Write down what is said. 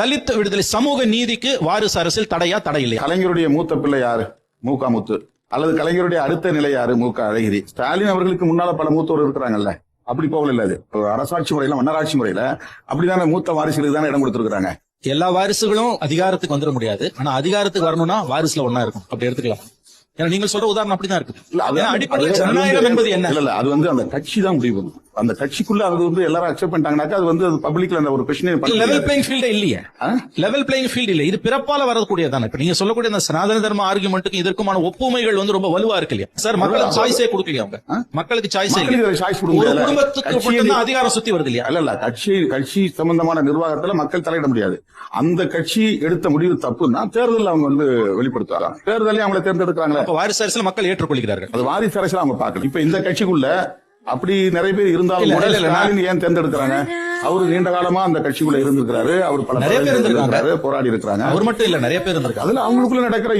தலித் விடுதலை சமூக நீதிக்கு வாரிசு அரசியல் தடையா தடை இல்லையா கலைஞருடைய மூத்த பிள்ளை யாரு? மூகா முத்து. அல்லது கலைஞருடைய அடுத்த நிலை யாரு? மூகா அழகிரி. ஸ்டாலின் அவர்களுக்கு முன்னால பல மூத்தோர் இருக்கிறாங்கல்ல. அப்படி போகல இல்ல அது அரசாட்சி முறையில மன்னராட்சி முறையில அப்படிதானே மூத்த வாரிசுகளுக்கு தானே இடம் கொடுத்திருக்காங்க எல்லா வாரிசுகளும் அதிகாரத்துக்கு வந்துட முடியாது. ஆனா அதிகாரத்துக்கு வரணும்னா வாரிசுல ஒண்ணா இருக்கும் அப்படி எடுத்துக்கலாம். ஏன்னா நீங்க சொல்ற உதாரணம் அப்படிதான் இருக்கு அடிப்படையில் ஜனநாயகம் என்பது என்ன? இல்ல அது வந்து அந்த கட்சி தான் முடிவு பண்ணும். அந்த கட்சிக்குள்ள அது வந்து எல்லாரும் அக்செப்ட் பண்ணிட்டாங்கனாக்கா அது வந்து பப்ளிக்ல அந்த ஒரு பிரச்சனை லெவல் பிளேயிங் ஃபீல்டே இல்லையே. லெவல் பிளேயிங் ஃபீல்ட் இல்ல. இது பிறப்பால வரக்கூடியதானே. இப்ப நீங்க சொல்லக்கூடிய அந்த சனாதன தர்ம ஆர்குமெண்ட்டுக்கு இதற்குமான ஒப்புமைகள் வந்து ரொம்ப வலுவா இருக்கு இல்லையா? சார் மக்களுக்கு சாய்ஸே கொடுக்கலையா அவங்க? மக்களுக்கு சாய்ஸே சாய்ஸ் கொடுக்க ஒரு முடியல குடும்பத்துக்கு அதிகாரம் சுத்தி வருது இல்லையா? இல்ல இல்ல கட்சி கட்சி சம்பந்தமான நிர்வாகத்துல மக்கள் தலையிட முடியாது. அந்த கட்சி எடுத்த முடிவு தப்புன்னா தேர்தலில் அவங்க வந்து வெளிப்படுத்துவாங்க தேர்தலையும் அவங்களை தேர்ந்தெடுக்கிறாங்களே. வாரிசு அரசியல் மக்கள் ஏற்றுக்கொள்கிறார்கள். அது வாரிசு அரசியல் அவங்க பார்க்கல இப்ப இந்த கட்சிக்குள்ள அப்படி நிறைய பேர் இருந்தாலும் கூட ஸ்டாலின் ஏன் தேர்ந்தெடுக்கிறாங்க? அவரு நீண்ட காலமா அந்த கட்சிக்குள்ள இருந்திருக்கிறாரு அவர் பல நிறைய பேர். இருந்திருக்காரு, போராடி இருக்கிறாங்க. அவர் மட்டும் இல்ல நிறைய பேர் இருந்திருக்காங்க. அதுல அவங்களுக்குள்ள நடக்கிற